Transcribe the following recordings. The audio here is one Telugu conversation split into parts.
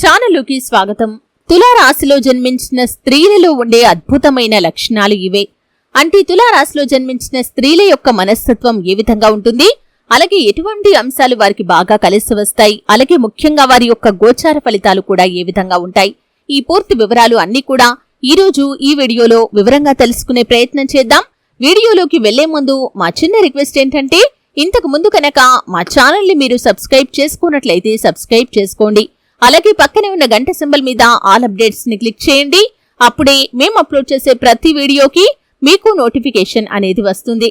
ఛానలుకి స్వాగతం. తులారాశిలో జన్మించిన స్త్రీలలో ఉండే అద్భుతమైన లక్షణాలు ఇవే. అంటే తులారాశిలో జన్మించిన స్త్రీల యొక్క మనస్తత్వం ఏ విధంగా ఉంటుంది? అలాగే ఎటువంటి అంశాలు వారికి బాగా కలిసి వస్తాయి? అలాగే ముఖ్యంగా వారి యొక్క గోచార ఫలితాలు కూడా ఏ విధంగా ఉంటాయి? ఈ పూర్తి వివరాలు అన్ని కూడా ఈ రోజు ఈ వీడియోలో వివరంగా తెలుసుకునే ప్రయత్నం చేద్దాం. వీడియోలోకి వెళ్ళే ముందు మా చిన్న రిక్వెస్ట్ ఏంటంటే ఇంతకు ముందు కనుక మా ఛానల్ని మీరు సబ్స్క్రైబ్ చేసుకున్నట్లయితే సబ్స్క్రైబ్ చేసుకోండి. అలాగే పక్కనే ఉన్న గంట సింబల్ మీద ఆల్ అప్డేట్స్ని క్లిక్ చేయండి. అప్పుడే మేము అప్లోడ్ చేసే ప్రతి వీడియోకి మీకు నోటిఫికేషన్ అనేది వస్తుంది.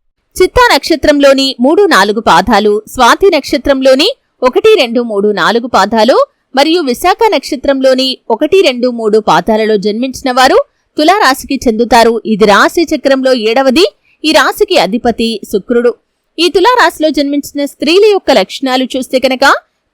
చిత్తా నక్షత్రంలోని మూడు నాలుగు పాదాలు స్వాతి నక్షత్రంలోని ఒకటి రెండు మూడు నాలుగు పాదాలు మరియు విశాఖ నక్షత్రంలోని ఒకటి రెండు మూడు పాదాలలో జన్మించిన వారు తులారాశికి చెందుతారు. ఇది రాశి చక్రంలో ఏడవది. ఈ రాశికి అధిపతి శుక్రుడు. ఈ తులారాశిలో జన్మించిన స్త్రీల యొక్క లక్షణాలు చూస్తే కనుక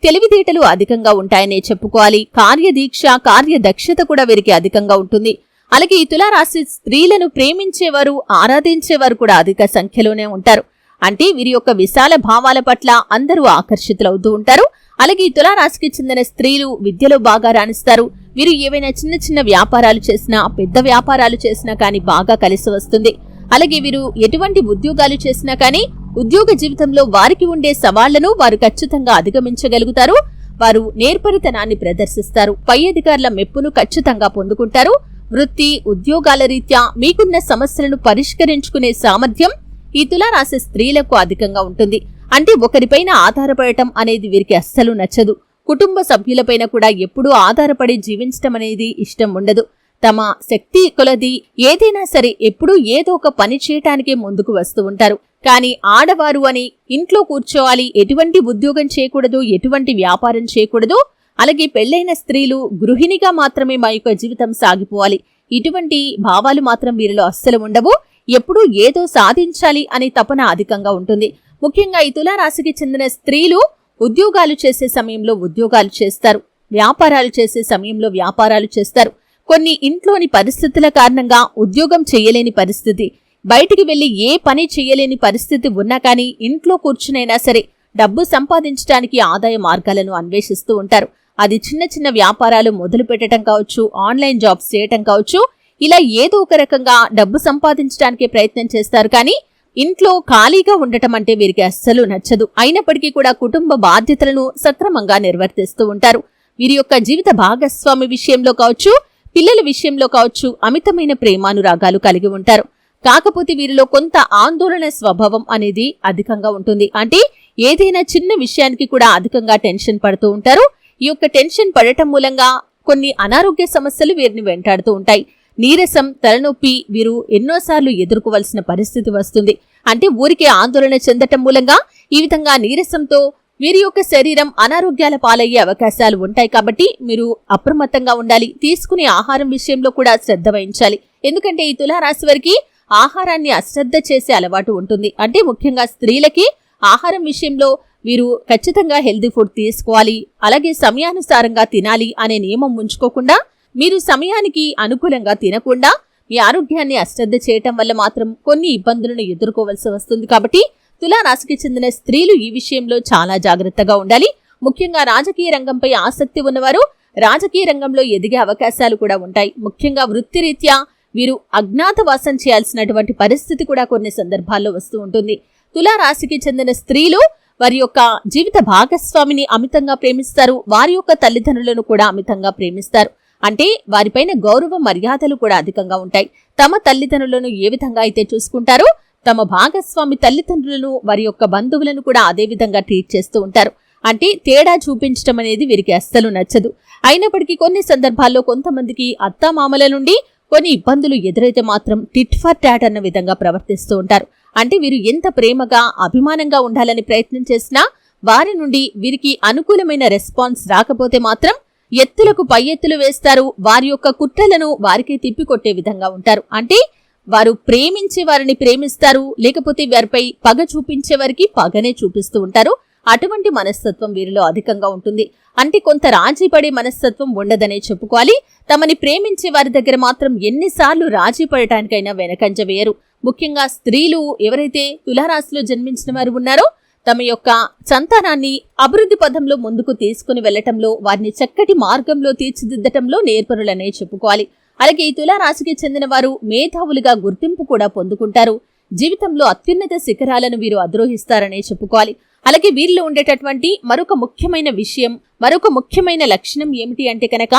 తెలివితేటలు అధికంగా ఉంటాయనే చెప్పుకోవాలి. కార్యదీక్ష కార్యదక్షత కూడా వీరికి అధికంగా ఉంటుంది. అలాగే ఈ తులారాశి స్త్రీలను ప్రేమించేవారు ఆరాధించేవారు కూడా అధిక సంఖ్యలోనే ఉంటారు. అంటే వీరి యొక్క విశాల భావాల పట్ల అందరూ ఆకర్షితులవుతూ ఉంటారు. అలాగే ఈ తులారాశికి చెందిన స్త్రీలు విద్యలో బాగా రాణిస్తారు. వీరు ఏవైనా చిన్న చిన్న వ్యాపారాలు చేసినా పెద్ద వ్యాపారాలు చేసినా కానీ బాగా కలిసి వస్తుంది. అలాగే వీరు ఎటువంటి ఉద్యోగాలు చేసినా కానీ ఉద్యోగ జీవితంలో వారికి ఉండే సవాళ్ళను వారు ఖచ్చితంగా అధిగమించగలుగుతారు. వారు నేర్పరితనాన్ని ప్రదర్శిస్తారు. పై అధికారుల మెప్పును ఖచ్చితంగా పొందుకుంటారు. వృత్తి ఉద్యోగాల రీత్యా మీకున్న సమస్యలను పరిష్కరించుకునే సామర్థ్యం ఈ తులారాశి స్త్రీలకు అధికంగా ఉంటుంది. అంటే ఒకరిపైన ఆధారపడటం అనేది వీరికి అస్సలు నచ్చదు. కుటుంబ సభ్యులపైన కూడా ఎప్పుడూ ఆధారపడి జీవించటం అనేది ఇష్టం ఉండదు. తమ శక్తి కొలది ఏదైనా సరే ఎప్పుడూ ఏదో ఒక పని చేయటానికే ముందుకు వస్తూ ఉంటారు. కానీ ఆడవారు అని ఇంట్లో కూర్చోవాలి ఎటువంటి ఉద్యోగం చేయకూడదు ఎటువంటి వ్యాపారం చేయకూడదు అలాగే పెళ్ళైన స్త్రీలు గృహిణిగా మాత్రమే మా యొక్క జీవితం సాగిపోవాలి. ఇటువంటి భావాలు మాత్రం వీరిలో అస్సలు ఉండవు. ఎప్పుడూ ఏదో సాధించాలి అనే తపన అధికంగా ఉంటుంది. ముఖ్యంగా ఈ తులారాశికి చెందిన స్త్రీలు ఉద్యోగాలు చేసే సమయంలో ఉద్యోగాలు చేస్తారు. వ్యాపారాలు చేసే సమయంలో వ్యాపారాలు చేస్తారు. కొన్ని ఇంట్లోని పరిస్థితుల కారణంగా ఉద్యోగం చేయలేని పరిస్థితి బయటికి వెళ్ళి ఏ పని చేయలేని పరిస్థితి ఉన్నా కానీ ఇంట్లో కూర్చునైనా సరే డబ్బు సంపాదించడానికి ఆదాయ మార్గాలను అన్వేషిస్తూ ఉంటారు. అది చిన్న చిన్న వ్యాపారాలు మొదలు పెట్టడం కావచ్చు ఆన్లైన్ జాబ్స్ చేయటం కావచ్చు. ఇలా ఏదో ఒక రకంగా డబ్బు సంపాదించడానికి ప్రయత్నం చేస్తారు కానీ ఇంట్లో ఖాళీగా ఉండటం అంటే వీరికి అస్సలు నచ్చదు. అయినప్పటికీ కూడా కుటుంబ బాధ్యతలను సక్రమంగా నిర్వర్తిస్తూ ఉంటారు. వీరి యొక్క జీవిత భాగస్వామి విషయంలో కావచ్చు పిల్లల విషయంలో కావచ్చు అమితమైన ప్రేమానురాగాలు కలిగి ఉంటారు. కాకపోతే వీరిలో కొంత ఆందోళన స్వభావం అనేది అధికంగా ఉంటుంది. అంటే ఏదైనా చిన్న విషయానికి కూడా అధికంగా టెన్షన్ పడుతూ ఉంటారు. ఈ యొక్క టెన్షన్ పడటం మూలంగా కొన్ని అనారోగ్య సమస్యలు వీరిని వెంటాడుతూ ఉంటాయి. నీరసం తలనొప్పి వీరు ఎన్నోసార్లు ఎదుర్కోవలసిన పరిస్థితి వస్తుంది. అంటే ఊరికే ఆందోళన చెందటం మూలంగా ఈ విధంగా నీరసంతో వీరి యొక్క శరీరం అనారోగ్యాల పాలయ్యే అవకాశాలు ఉంటాయి కాబట్టి మీరు అప్రమత్తంగా ఉండాలి. తీసుకునే ఆహారం విషయంలో కూడా శ్రద్ధ వహించాలి. ఎందుకంటే ఈ తులారాశి వారికి ఆహారాన్ని అశ్రద్ధ చేసే అలవాటు ఉంటుంది. అంటే ముఖ్యంగా స్త్రీలకి ఆహారం విషయంలో మీరు ఖచ్చితంగా హెల్దీ ఫుడ్ తీసుకోవాలి అలాగే సమయానుసారంగా తినాలి అనే నియమం ఉంచుకోకుండా మీరు సమయానికి అనుకూలంగా తినకుండా మీ ఆరోగ్యాన్ని అశ్రద్ధ చేయటం వల్ల మాత్రం కొన్ని ఇబ్బందులను ఎదుర్కోవలసి వస్తుంది. కాబట్టి తులారాశికి చెందిన స్త్రీలు ఈ విషయంలో చాలా జాగ్రత్తగా ఉండాలి. ముఖ్యంగా రాజకీయ రంగంపై ఆసక్తి ఉన్నవారు రాజకీయ రంగంలో ఎదిగే అవకాశాలు కూడా ఉంటాయి. ముఖ్యంగా వృత్తిరీత్యా వీరు అజ్ఞాతవాసం చేయాల్సినటువంటి పరిస్థితి కూడా కొన్ని సందర్భాల్లో వస్తూ ఉంటుంది. తులారాశికి చెందిన స్త్రీలు వారి యొక్క జీవిత భాగస్వామిని అమితంగా ప్రేమిస్తారు. వారి యొక్క తల్లిదండ్రులను కూడా అమితంగా ప్రేమిస్తారు. అంటే వారిపైన గౌరవ మర్యాదలు కూడా అధికంగా ఉంటాయి. తమ తల్లిదండ్రులను ఏ విధంగా అయితే చూసుకుంటారో తమ భాగస్వామి తల్లిదండ్రులను వారి యొక్క బంధువులను కూడా అదే విధంగా ట్రీట్ చేస్తూ ఉంటారు. అంటే తేడా చూపించడం అనేది వీరికి అస్సలు నచ్చదు. అయినప్పటికీ కొన్ని సందర్భాల్లో కొంతమందికి అత్తామామల నుండి కొన్ని ఇబ్బందులు ఎదురైతే మాత్రం టిట్ ఫర్ టాట్ అన్న విధంగా ప్రవర్తిస్తూ ఉంటారు. అంటే వీరు ఎంత ప్రేమగా అభిమానంగా ఉండాలని ప్రయత్నం చేసినా వారి నుండి వీరికి అనుకూలమైన రెస్పాన్స్ రాకపోతే మాత్రం ఎత్తులకు పై ఎత్తులు వేస్తారు. వారి యొక్క కుట్రలను వారికే తిప్పికొట్టే విధంగా ఉంటారు. అంటే వారు ప్రేమించే వారిని ప్రేమిస్తారు. లేకపోతే వారిపై పగ చూపించే వారికి పగనే చూపిస్తూ ఉంటారు. అటువంటి మనస్తత్వం వీరిలో అధికంగా ఉంటుంది. అంటే కొంత రాజీ పడే మనస్తత్వం ఉండదనే చెప్పుకోవాలి. తమని ప్రేమించే వారి దగ్గర మాత్రం ఎన్నిసార్లు రాజీ పడటానికైనా వెనకంజ వేయరు. ముఖ్యంగా స్త్రీలు ఎవరైతే తులారాశిలో జన్మించిన వారు ఉన్నారో తమ యొక్క సంతానాన్ని అభివృద్ధి పదంలో ముందుకు తీసుకుని వెళ్ళటంలో వారిని చక్కటి మార్గంలో తీర్చిదిద్దటంలో నేర్పరులనే చెప్పుకోవాలి. అలాగే ఈ తులారాశికి చెందిన వారు మేధావులుగా గుర్తింపు కూడా పొందుకుంటారు. జీవితంలో అత్యున్నత శిఖరాలను వీరు అధిరోహిస్తారనే చెప్పుకోవాలి. అలాగే వీరిలో ఉండేటటువంటి మరొక ముఖ్యమైన విషయం మరొక ముఖ్యమైన లక్షణం ఏమిటి అంటే కనుక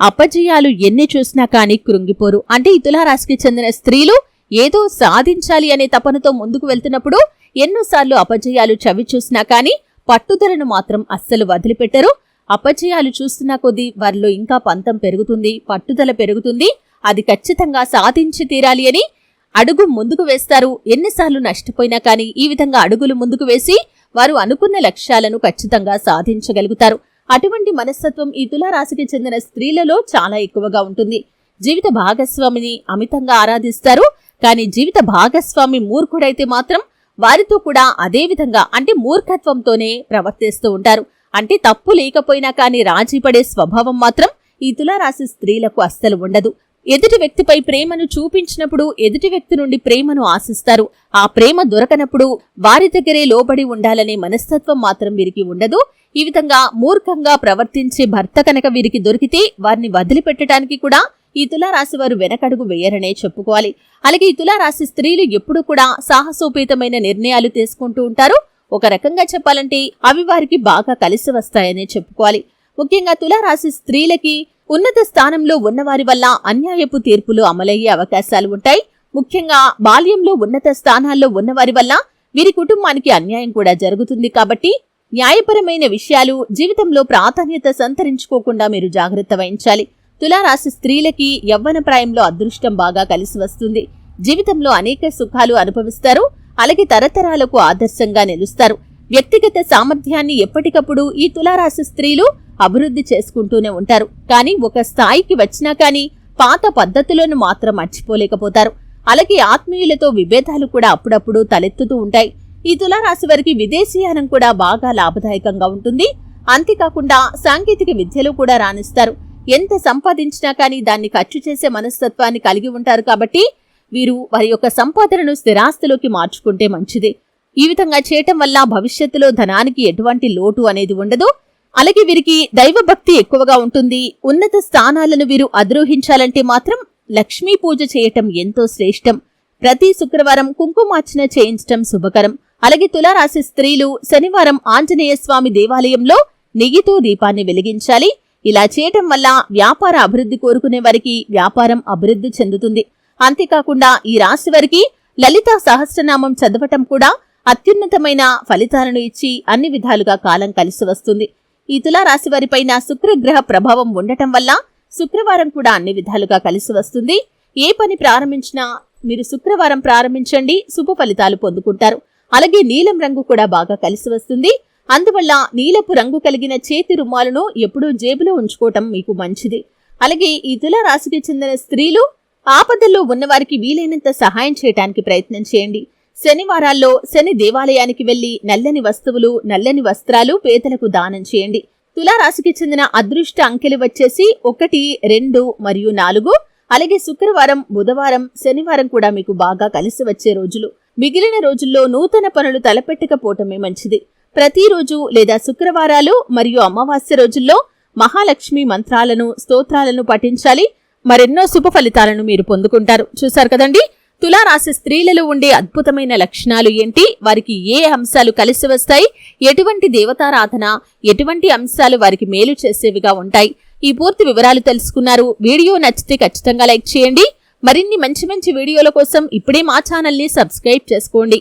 అపజయాలు ఎన్ని చూసినా కానీ కృంగిపోరు. అంటే ఈ తులారాశికి చెందిన స్త్రీలు ఏదో సాధించాలి అనే తపనతో ముందుకు వెళ్తున్నప్పుడు ఎన్నోసార్లు అపజయాలు చవి చూసినా కానీ పట్టుదలను మాత్రం అస్సలు వదిలిపెట్టరు. అపజయాలు చూస్తున్న కొద్దీ వారిలో ఇంకా పంతం పెరుగుతుంది పట్టుదల పెరుగుతుంది. అది ఖచ్చితంగా సాధించి తీరాలి అని అడుగు ముందుకు వేస్తారు. ఎన్నిసార్లు నష్టపోయినా కానీ ఈ విధంగా అడుగులు ముందుకు వేసి వారు అనుకున్న లక్ష్యాలను ఖచ్చితంగా సాధించగలుగుతారు. అటువంటి మనస్తత్వం ఈ తులారాశికి చెందిన స్త్రీలలో చాలా ఎక్కువగా ఉంటుంది. జీవిత భాగస్వామిని అమితంగా ఆరాధిస్తారు. కానీ జీవిత భాగస్వామి మూర్ఖుడైతే మాత్రం వారితో కూడా అదే విధంగా అంటే మూర్ఖత్వంతోనే ప్రవర్తిస్తూ ఉంటారు. అంటే తప్పు లేకపోయినా కానీ రాజీ పడే స్వభావం మాత్రం ఈ తులారాశి స్త్రీలకు అస్సలు ఉండదు. ఎదుటి వ్యక్తిపై ప్రేమను చూపించినప్పుడు ఎదుటి వ్యక్తి నుండి ప్రేమను ఆశిస్తారు. ఆ ప్రేమ దొరకనప్పుడు వారి దగ్గరే లోబడి ఉండాలనే మనస్తత్వం మాత్రం వీరికి ఉండదు. ఈ విధంగా మూర్ఖంగా ప్రవర్తించే భర్త కనుక వీరికి దొరికితే వారిని వదిలిపెట్టడానికి కూడా ఈ తులారాశి వారు వెనకడుగు వేయరనే చెప్పుకోవాలి. అలాగే ఈ తులారాశి స్త్రీలు ఎప్పుడూ కూడా సాహసోపేతమైన నిర్ణయాలు తీసుకుంటూ ఉంటారు. ఒక రకంగా చెప్పాలంటే అవి వారికి బాగా కలిసి వస్తాయనే చెప్పుకోవాలి. ముఖ్యంగా తులారాశి స్త్రీలకి ఉన్నత స్థానంలో ఉన్నవారి వల్ల అన్యాయపు తీర్పులు అమలయ్యే అవకాశాలు ఉంటాయి. ముఖ్యంగా బాల్యంలో ఉన్నత స్థానాల్లో ఉన్నవారి వల్ల వీరి కుటుంబానికి అన్యాయం కూడా జరుగుతుంది కాబట్టి న్యాయపరమైన విషయాలు జీవితంలో ప్రాధాన్యత సంతరించుకోకుండా మీరు జాగ్రత్త వహించాలి. తులారాశి స్త్రీలకి యవ్వన ప్రాయంలో అదృష్టం బాగా కలిసి వస్తుంది. జీవితంలో అనేక సుఖాలు అనుభవిస్తారు. అలాగే తరతరాలకు ఆదర్శంగా నిలుస్తారు. వ్యక్తిగత సామర్థ్యాన్ని ఎప్పటికప్పుడు ఈ తులారాశి స్త్రీలు అభివృద్ధి చేసుకుంటూనే ఉంటారు. కానీ ఒక స్థాయికి వచ్చినా కానీ పాత పద్ధతులను మాత్రం మర్చిపోలేకపోతారు. అలాగే ఆత్మీయులతో విభేదాలు కూడా అప్పుడప్పుడు తలెత్తుతూ ఉంటాయి. ఈ తులారాశి వారికి విదేశీయానం కూడా బాగా లాభదాయకంగా ఉంటుంది. అంతేకాకుండా సాంకేతిక విద్యలో కూడా రాణిస్తారు. ఎంత సంపాదించినా కానీ దాన్ని ఖర్చు చేసే మనస్తత్వాన్ని కలిగి ఉంటారు కాబట్టి వీరు వారి యొక్క సంపాదనను స్థిరాస్తిలోకి మార్చుకుంటే మంచిది. ఈ విధంగా చేయటం వల్ల భవిష్యత్తులో ధనానికి ఎటువంటి లోటు అనేది ఉండదు. అలాగే వీరికి దైవభక్తి ఎక్కువగా ఉంటుంది. ఉన్నత స్థానాలను వీరు అధిరోహించాలంటే మాత్రం లక్ష్మీ పూజ చేయటం ఎంతో శ్రేష్టం. ప్రతి శుక్రవారం కుంకుమార్చన చేయించటం శుభకరం. అలాగే తులారాశి స్త్రీలు శనివారం ఆంజనేయ స్వామి దేవాలయంలో నెయ్యితో దీపాన్ని వెలిగించాలి. ఇలా చేయటం వల్ల వ్యాపార అభివృద్ధి కోరుకునే వారికి వ్యాపారం అభివృద్ధి చెందుతుంది. అంతేకాకుండా ఈ రాశి వారికి లలిత సహస్రనామం చదవటం కూడా అత్యున్నతమైన ఫలితాలను ఇచ్చి అన్ని విధాలుగా కాలం కలిసి వస్తుంది. ఈ తులారాశి వారిపైన శుక్రగ్రహ ప్రభావం ఉండటం వల్ల శుక్రవారం కూడా అన్ని విధాలుగా కలిసి వస్తుంది. ఏ పని ప్రారంభించినా మీరు శుక్రవారం ప్రారంభించండి శుభ ఫలితాలు పొందుకుంటారు. అలాగే నీలం రంగు కూడా బాగా కలిసి వస్తుంది. అందువల్ల నీలపు రంగు కలిగిన చేతి రుమాలను ఎప్పుడూ జేబులో ఉంచుకోవటం మీకు మంచిది. అలాగే ఈ తుల రాశికి చెందిన స్త్రీలు ఆపదల్లో ఉన్నవారికి వీలైనంత సహాయం చేయడానికి ప్రయత్నం చేయండి. శనివారాల్లో శని దేవాలయానికి వెళ్ళి నల్లని వస్తువులు నల్లని వస్త్రాలు పేదలకు దానం చేయండి. తులారాశికి చెందిన అదృష్ట అంకెలు వచ్చేసి ఒకటి రెండు మరియు నాలుగు. అలాగే శుక్రవారం బుధవారం శనివారం కూడా మీకు బాగా కలిసి వచ్చే రోజులు. మిగిలిన రోజుల్లో నూతన పనులు తలపెట్టకపోవటమే మంచిది. ప్రతిరోజు లేదా శుక్రవారాలు మరియు అమావాస్య రోజుల్లో మహాలక్ష్మి మంత్రాలను స్తోత్రాలను పఠించాలి. మరెన్నో శుభ ఫలితాలను మీరు పొందుకుంటారు. చూశారు కదండి? తులారాశి స్త్రీలలో ఉండే అద్భుతమైన లక్షణాలు ఏంటి? వారికి ఏ అంశాలు కలిసి వస్తాయి? ఎటువంటి దేవతారాధన ఎటువంటి అంశాలు వారికి మేలు చేసేవిగా ఉంటాయి? ఈ పూర్తి వివరాలు తెలుసుకున్నారు. వీడియో నచ్చితే ఖచ్చితంగా లైక్ చేయండి. మరిన్ని మంచి మంచి వీడియోల కోసం ఇప్పుడే మా ఛానల్ని సబ్స్క్రైబ్ చేసుకోండి.